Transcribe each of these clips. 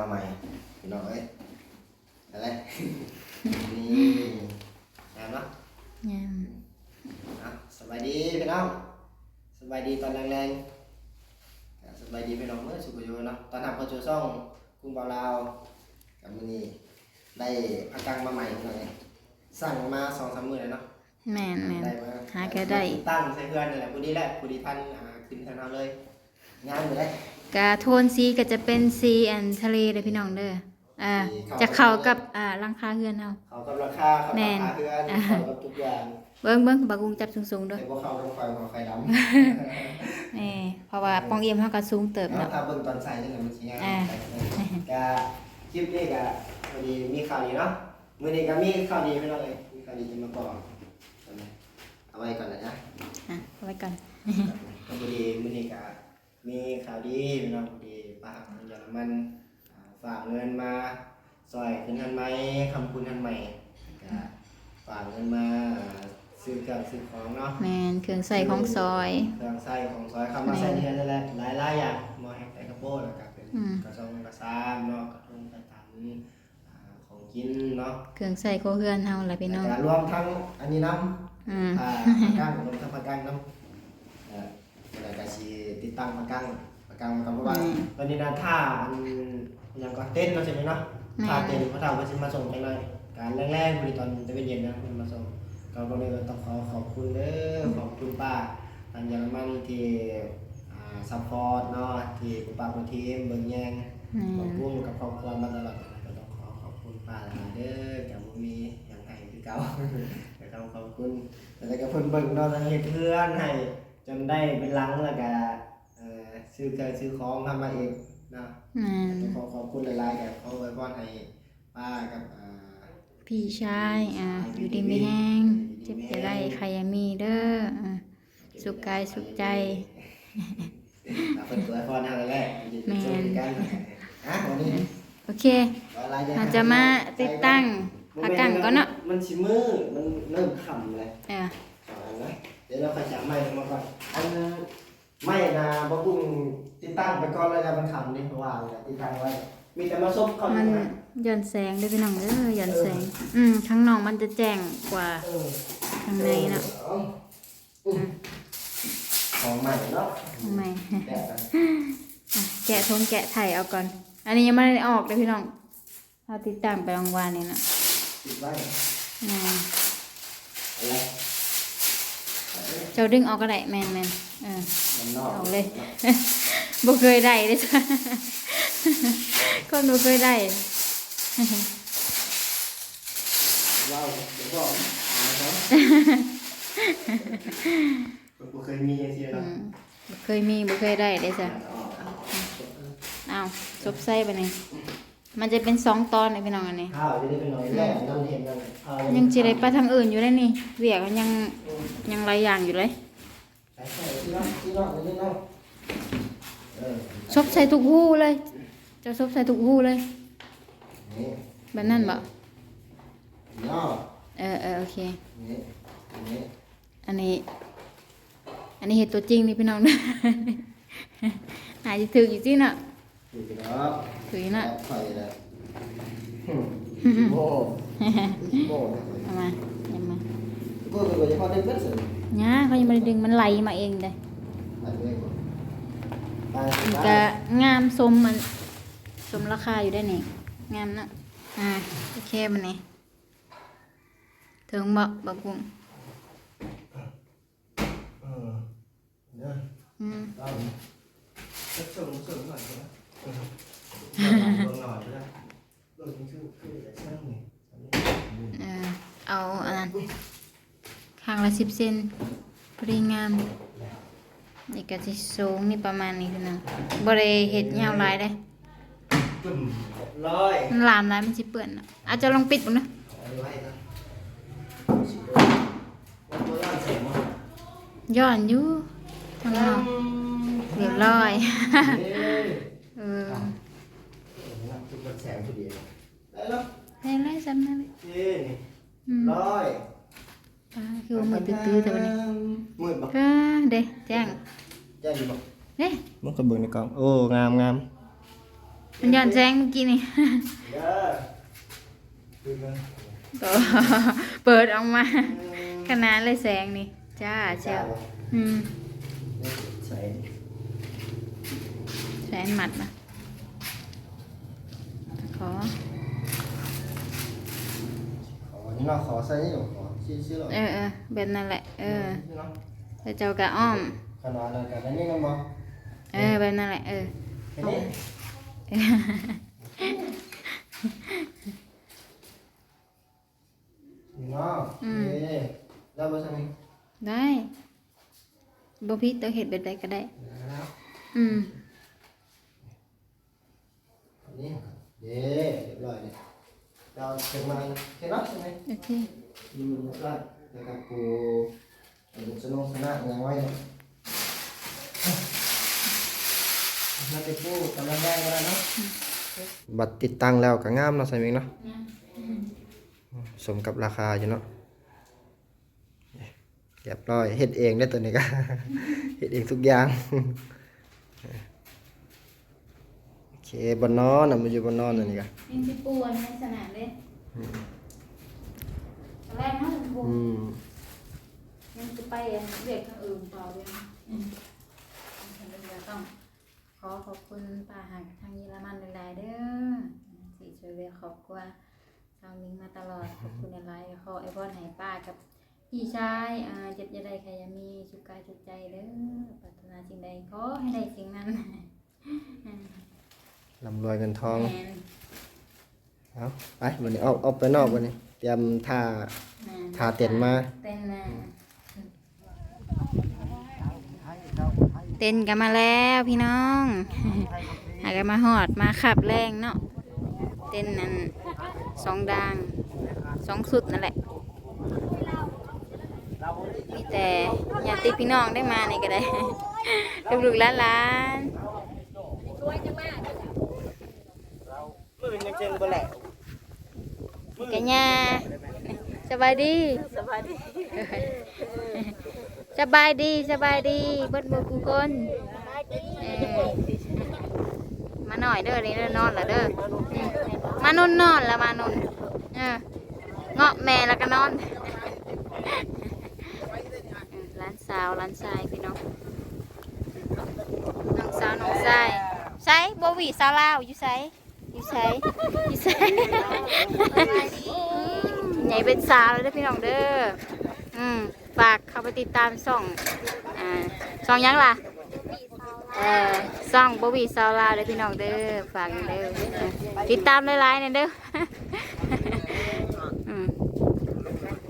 มาใหม่พี่น้องเอ้ยอะไรนี่งามเนาะงามอะสบายดีพี่น้องสบายดีตอนแรงๆอะสบายดีพี่น้องเมื่อสุขโยเนาะตอนทำประจูซ่องกรุงบาลาวกับมือนี้ได้อากังมาใหม่หน่อยสั่งมาสองสามมื้อแล้วเนาะแม่นแม่นได้มาหาแกได้ตั้งใส่เพื่อนนี่แหละผู้ดีแหละผู้ดีท่านอ่าขึ้นทางเราเลยงามอยู่เลย กาโทนสีก็จะเป็นสีอันทะเลเด้อพี่น้องเด้ออ่าสีขาวจะเข้ากับอ่าหลังคาเฮือนเฮา เขากับราคาเขาแม่กับนราคาเพื่อนอ่าเขากับทุกอย่างเบิ่งเบิ่งบากุงจับสูงๆเด้อแต่พวกเขาต้องไฟของไฟดำแหม่เพราะว่าปองเอี่ยมเฮาก็สูงเติบแล้วเนาะ ถ้าเบิ่งตอนใส่นี่แหละมันสิงามอ่า ก็คลิปนี้ก็พอดีมีข่าวดีเนาะมื้อนี้ก็มีข่าวดีพี่น้องเอ้ยมีข่าวดีจะมาบอกเอาไว้ก่อนนะจ๊ะ อะเอาไว้ก่อนก็พอดีมื้อนี้ก็ มีข่าวดีพี่น้องพอดีป้าทางเยอรมันอ่าฝากเงินมาซอยขึ้นทันไหมคำคุณทันใหม่ก็ฝากเงินมาอ่าซื้อเครื่องซื้อของเนาะแม่นเครื่องใส่ของซอย เครื่องใส่ของซอยคำมาใส่เนี่ยนั่นแหละหลายหลายๆอย่างหมอแฮกไอกระโปรงแล้วก็เป็นอืม กระซองกระซามเนาะกระทงกระตันอ่าของกินเนาะเครื่องใส่ของเฮือนเฮาล่ะพี่น้องแล้วก็รวมทั้งอันนี้น้ำ อืม อ่าปากกั้งรวมทั้งปากกั้งน้ำเอ่อ แล้วก็สิติดตั้งปากกั้งปากกั้งมันก็เพราะว่าอืม ตอนนี้นะถ้าอันยังก็เต้นเนาะใช่ไหมเนาะแม่ ถ้าเต้นพระเจ้าก็สิมาส่งจังเลยการแรกๆพอดีตอนจะเป็นเย็นนะมันมาส่งเราก็เลยต้องขอขอบคุณเด้อขอบคุณป้าทางเยอรมันที่อ่าซัพพอร์ตเนาะที่คุณป้าคุณทีมเบิ่งแยง แม่ขอบนคุณกับครอบครัวมาตลอดก็ต้องขอขอบคุณป้าหลายเด้อกับบ่มีอย่างไรคือเก่าก็ต้องขอบคุณแล้วก็เพิ่นเบิ่งเนาะทางเฮ็ดเพื่อนให้ จนได้เป็นหลังแล้วก็เอ่อซื้อเครื่องซื้อของทำมาเองเนาะแม่นขอขอบคุณหลายๆกับเขาไว้พรให้ป้ากับอ่าพี่ชายอ่าอยู่ดีมีแห้งเจ็บจะได้ใครยังมีเด้ออ่า สุขกายสุขใจอ่าเพิ่นเปิดพรให้แล้วแหละแม่นกันฮะวันนี้โอเคอะไรอย่งอาจจะมาติดตั้งผักกังก่อนเนาะ มันชิมือมันเริ่มขำเลยเออเอาละเดี๋ยวเราขยับไม้มาก่อนอันไม่นะบ่กุ้งติดตั้งไปก่อนเลยนะมันขำนี่เพราะว่าอะไรติดตั้งไว้ มีแต่มาซบเข้ามันใช่ไหมหย่อนแสงเด้วยพี่น้องเด้อหย่อนแสง อืมข้างนอกมันจะแจ้งกว่าเออข้างในเนาะเอาอืมของใหม่เนาะทำไมแกะกันอะแกะทงแกะไถ่เอาก่อน อันนี้ยังไม่ได้ออกเลยพี่น้องเอาติดตั้งไปรางวัลนี่เนาะติดไว้อืมอะไร เจ้าดึงออกก็ได้แมนแมนเออมันนอกเอาเลยบ่เคยได้เลยจ้ะคนบ่เคยได้ว้าวเดี๋ยวบอกอ่านเนาะมันบ่เคยมีอย่างเสียอืเนาะมบ่เคยมีบ่เคยได้เลยจ้ะเอาเอาเอาซบไส้ไปนี่ มันจะเป็นสองตอนเลยพี่น้องอันนี้ ข้าวจะได้เป็นน้อยแรกน้ำเห็นยังข้าวยังสิได้ไปทางอื่นอยู่เลยนี่เวียกมันยังยังหลายอย่างอยู่เลยใส่ใส่ที่นอกที่นอกที่นอกเออซบใส่ทุกหูเลยจะซบใส่ทุกหูเลยนี่แบบนั้นบ่นอกเออเออโอเค นี่นี่อันนี้ อันนี้เห็ดตัวจริงนี่พี่น้องนะหายจะถืออยู่จริงเนาะ ถูกแล้วถืออยู่เนาะไข่แล้วโบ้โบ้เนี่ยเอามาเอามาโบ้เป็นคนที่พอได้เพื่อนสุดเนี่ยเขายังไม่ได้ดึงมันไหลมาเองเลยอันนี้ก่อนไปมันไปก็งามสมมันสมราคาอยู่ได้นี่งามเนาะอ่าโอเคมันนี่ถึงบ่บักบุ้งเออเดี๋ยวอืมเอาจะส่งส่งหน่อยใช่ไหมเออส่งหน่อยใช่ไหม เอาอันนั้นข้างละสิบเซนพอดีงามนี่ก็สิสูงนี่ประมาณนี้คือนะบ่ได้เฮ็ดยาวลายเด้จุ่มร้อยมันลามลายมันสิเปื้อนน่ะอาจจะลองปิดบ่นะเอาไว้นะย้อนอยู่ทางนอกเรียบร้อย อ้ยเออนับจุดแสงพอดีได้แล้วได้เลยซ้ำนั่นเลยเอ้ยอืมร้อยอ่าคือว่ามือตื้อๆแต่วันนี้มืดปะก็เด้แจ้งแจ้งอยู่ปะเด้มันก็เบิ่งในกล้องโอ้งามงามมันย้อนแสงเมื่อกี้นี่ เด้อดูกันก็เปิดออกมาขนาดเลยแสงนี่ จ้าเชียวอืม ใส่ แสงหมัดนะขอ ขอนี่เนาะขอใส่นี่หรอขอชื่อชื่อหรอเออเออแบบนั้นแหละ เออนี่เนาะแล้วเจ้ากะอ้อมขนาดนั้นกันนี่กันบ่เออแบบนั้นแหละ เออแค่นี้เออนี่เนาะโอเคแล้วบ่ใช่นี่ได้บ่พิษตัวเห็ดแบบใดก็ได้แล้วอืม นี่ เย้เรียบร้อยเลยเราเก็บมาแค่นั้นใช่ไหมโอเคอืมก็แล้วก็ปูอันนี้สนุกสนานยังไว้เนี่ยมาติดปูกำลังแดงกันแล้วเนาะบัตรติดตั้งแล้วก็งามเนาะใส่เมงเนาะสมกับราคาอยู่เนาะเรียบร้อยเฮ็ดเองได้อตัวนี้ก็เฮ็ดเองทุกอย่างโอเค บนนอนน่ะมันอยู่บนนอนอันนี้ก็ยังสิปูอันในสนามเลยตอนแรกเนาะปูอืมยังจะไปอันเรียกทางอื่นต่อเลยอืมฉันเลยต้อง ขอขอบคุณป้าหากทางเยอรมันหลายๆเด้อที่ช่วยเหลือครอบครัวชาวมิงมาตลอดขอบคุณหลายๆขอไอ้บอนให้ป้ากับพี่ชายอ่าเจ็บจะได้ใครยังมีสุขกายสุขใจเด้อปรารถนาสิ่งใดขอให้ได้สิ่งนั้น ลำรวยเงินทองแม่นเอาไปวันนี้เอาเอาไปนอกวันนี้ เตรียมท่าแม่นทาเต้นมาเต้นนะเต้นกันมาแล้วพี่น้อง หากันมาหอดมาขับแรงเนาะ เต้นนั้นสองดังสองสุดนั่นแหละ มีแต่ญาติพี่น้องได้มานี่ก็ได้ ลูกๆหลานมื อยังเจงบ่แหละกันยาสบายดีสบายดีสบายดีสบายดีเบิดมือกูคนมาหน่อยเด้อนี่เด้อนอนละเด้อมานอนนอนละมานอนเออเงาะแม่แล้วก็นอนร้านสาวร้านชายพี่น้องน้องสาวน้องชายใช้โบวีสาวลาวอยู่ใช้อยู่ ใช่ใช้ใหญ่เป็นสาวแล้วเด้อพี่น้องเด้ออืมฝากเข้าไปติดตามช่องอ่าช่องหยังล่ะเออช่องบวีสาวลาเด้อพี่น้องเด้อฝากเด้อติดตามหลายๆเนี่ยเด้ออืม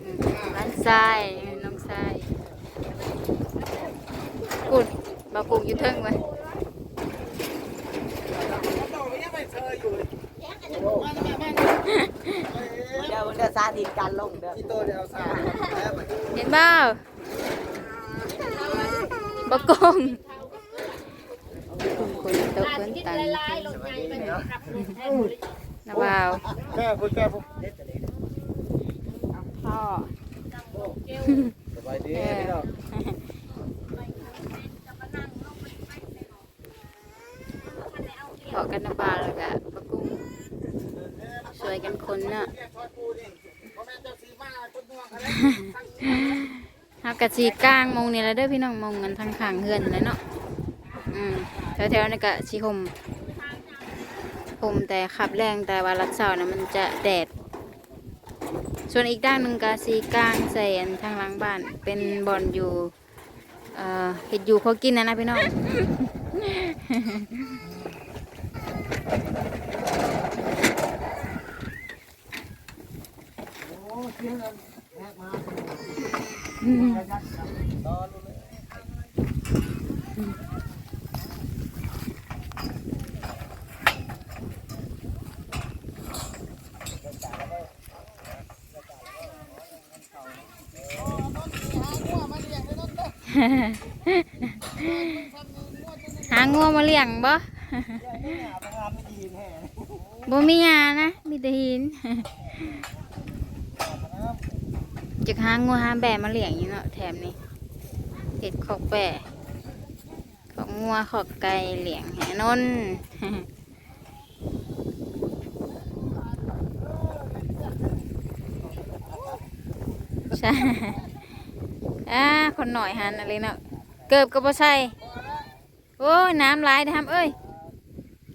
อืมร้านทรายน้องทรายกุดบากุกอยู่เทิงไว้ เดี๋ยวเดี๋ยวสาธิตการลงเด้อที่โตเดียวสามแล้วมันเห็นเปล่าบากงคนตกคนตันนะบ่าวแม่พูดแม่พูดพ่อสบายดีพี่น้องขอกันนะบ่าวแล้วก็บากุงช่ วยกันคนเนาะเฮากะสีกลางมงนี่แหละเด้อพี่น้องมงกันทางข้างเฮือนเลยเนาะอืมแถวๆนี่ก็สีห่มห่มแต่ขับแรงแต่ว่ารักเสาร์นะมันจะแดด ส่วนอีกด้านหนึ่งก็สีกลางใส่อันทางหลังบ้าน เป็นบอนอยู่เอ่อเห็ดอยู่พอกินนะนะพี่น้อง หางัวมาเลี้ยงบ่บ่มีหยานะ มีแต่หิน จากหางงูห้าแบะมาเหลี่ยงอยู่เนาะแถมนี่เติดขอกแบะขอกงัวขอกไก่เหลี่ยงแหนนใช่อ่าคนหน่อยหันอะไรเนาะเกือบก็บ่ใช่โอ้ยน้ำลายทำเอ้ย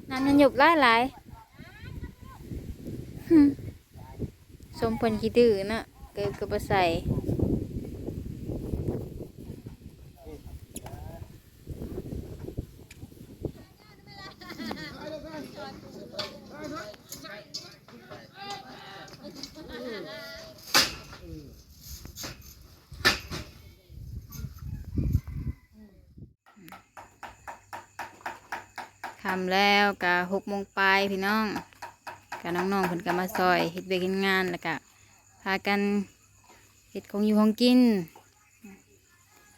น้ำยันหยุบลไหลายสมพลขี้ดื้อเนาะ เกิบก็บ่ใส่ทำแล้วกะหกโมงปลายพี่น้องกะน้องๆเพิ่นก็มาซอยเฮ็ดเวกเฮ็ดงานแล้วก็ พากันเฮ็ดของอยู่ของกิน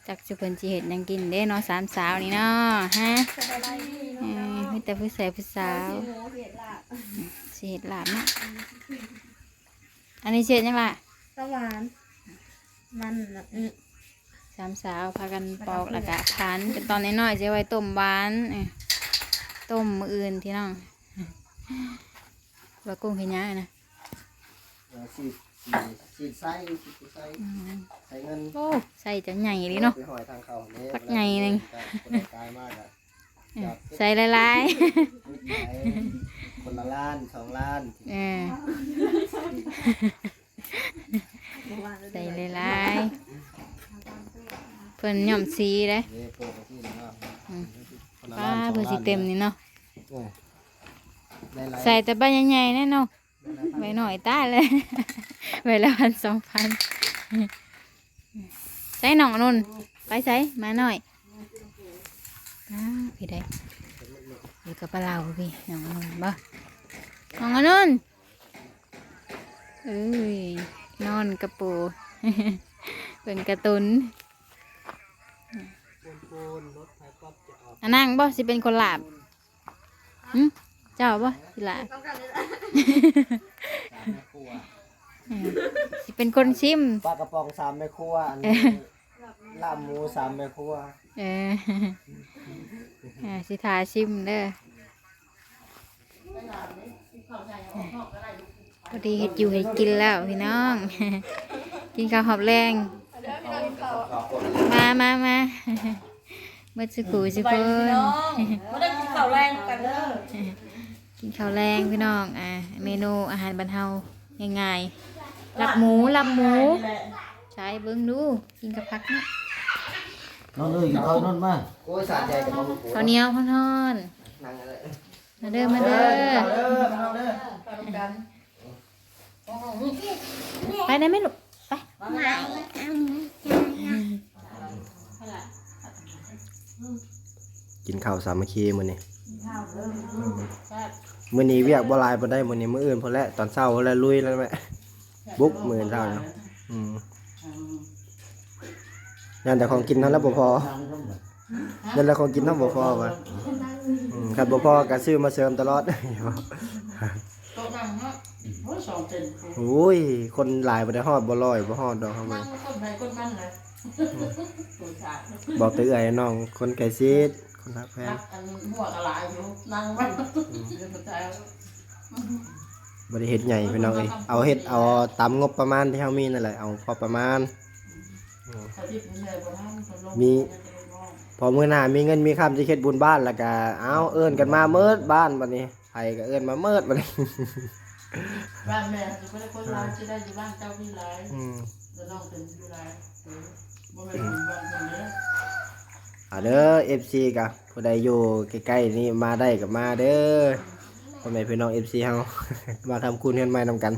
จักสุเพิ่นสิเฮ็ดหยังกินเด้เนาะสามสาวนี่เนาะฮะเออมีแต่ผู้ชายผู้สาวสิเฮ็ดลาบเนาะอันนี้สิเฮ็ดหยังล่ะสวานมันน่ะอืมสามสาวพากันปอกแล้วก็คั้นเป็นตอนน้อยๆจะไว้ต้มหวานเอ้ยต้มมืออื่นที่น้องว่ากุ้งเห็นยังอะนะ สีสีไส้สีไส้อืมใส่เงินโอ้ใส่จะใหญ่เลยเนาะไปหอยทางเขาเนี่ยปักใหญ่หนึ่งคนกายมากอะเออใส่หลายคนละล้านสองล้านๆเออใส่หลายๆเพิ่นหย่อมสีเลยเย่โปะที่เนาะอืมคนละป้าล้านสองเพิ่นสิล้านเต็มนี่เนาะโอ้ได้หลายใส่แต่ใบใหญ่ๆแน่เนาะใบหน่อยตายเลย ใบละพันสองพันใส่หน่องนุ่นไปใส่มาหน่อยอ้าพี่ได้อยู่กับปลาเราพี่หน่องนุ่นบ่หน่องนุ่นเอ้ยนอนกระปูเป็นกระตุนอันนั่งบ่สิเป็นคนหลาบเจ้าบ่สิหลาบ อืมสิเป็นคนชิม ปลากระป๋องสามแม่ครัวอันนี้ลาบหมูสามแม่ครัวเอออ่าสิทาชิมเด้อพอดีเห็ดอยู่เห็ดกินแล้วพี่น้อง กินข้าวหอบแรง มามามาเมื่อสักครู่สักคนไม่ได้กินข้าวแรงกันเด้อ กินข้าวแรงพี่น้อง อ่า เมนูอาหารบรรเทาง่ายๆ ลับหมูลับหมูใช้เบิ้งดูกินกับพักเนาะนอนเลยเอานอนมาโอ้ยสาใจกับมันข้าวเหนียวข้าวทอนนั่งอะไรมาเด้อมาเด้อเด้อเอาเด้อไปได้ไหมลูกไปกินข้าวสามัคคีมื้อนี้มื้อนี้เวียกบ่หลายบ่ได้มื้อนี้มื้ออื่นพุ่นแหละตอนเช้าพุ่นแหละลุยแล้วแม่ บุกมื้อเช้าเนาะอืมยันแต่ของกินเท่านั้นบ่พอยันแต่ของกินเท่าบ่พอว่ะอืมคันบ่พอก็ซื้อมาเสริมตลอดโต๊ะนั่งเนาะโอ้ยสองเซนโอ้ย คนหลายบ่ได้ฮอดบ่ร้อยบ่ฮอดดอกครับนั่เบิ่งงคนไหนคนมันเลยตัวชาบอกแตเอื้อยน้อง คนไก่ซีดคนรักแพงรักอันหัวกระลายอยู่นั่งมันเดี๋ยวมันจะ บ่ได้เฮ็ดใหญ่พี่น้องเอ้ยเอาเฮ็ดเอาตามงบประมาณที่เฮามีนั่นแหละเอาพอประมาณ มีพอมื้อหน้ามีเงินมีคำสิเฮ็ดบุญบ้านแล้วก็เอาเอิ้นกันมาเมิดบ้านบัดนี้ไผก็เอิ้นมาเมิดบัดนี้บ้านแม่จะไม่ได้คนร้ายจะได้อยู่บ้านเจ้าพี่ร้ายอืมจะน้องเป็นพี่ร้ายบ่เป็นบ้านคนนี้เอาเด้อ FC ก็ผู้ใดอยู่ใกล้ๆนี่มาได้ก็มาเด้อ พ่อแม่พี่น้อง FC เฮา มาทำคุณเฮือนใหม่นำกัน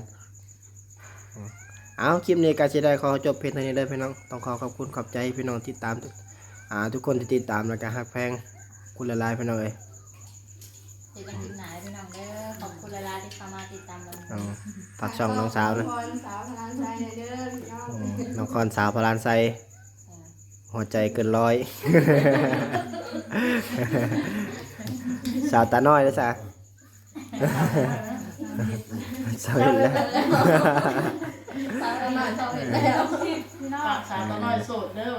เอาคลิปนี้ก็จะได้ขอจบเพียงเท่านี้เด้อพี่น้อง ต้องขอขอบคุณขอบใจพี่น้องที่ตามทุกอ่าทุกคนที่ติดตามแล้วก็ฮักแพงคุณละลายๆพี่น้องเอ้ยเจอกันที่ไหนพี่น้องเด้อขอบคุณหลายๆที่เข้ามาติดตามเราเอาฝากช่องน้องสาวนะคนสาวพลังใจเด้อพี่น้องอืมน้องคอนสาวพลานไซหัวใจเกินร้อย สาวตาน้อยนะจ๊ะ เาวสาวน้อยสาวแล้วปาสาวตาน้อยโสดเด้อ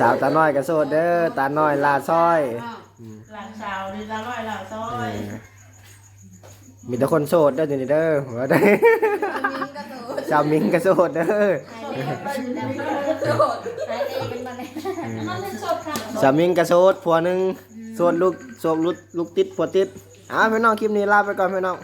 สาวตาน้อยก็โสดเด้อตาน้อยลาซอยหลังสาวดีตาน้อยลาซอยมีแต่คนโสดเด้ออยู่นี่เด้อว่าได้สาวมิงก็โสดเด้อสาวมิงก็โสดผัวหนึ่งโสดลูกโสดลูกติดผัวติด อ้าวพื่อนน้องคลิปนี้ลาไปก่อนเพื่อนน้อง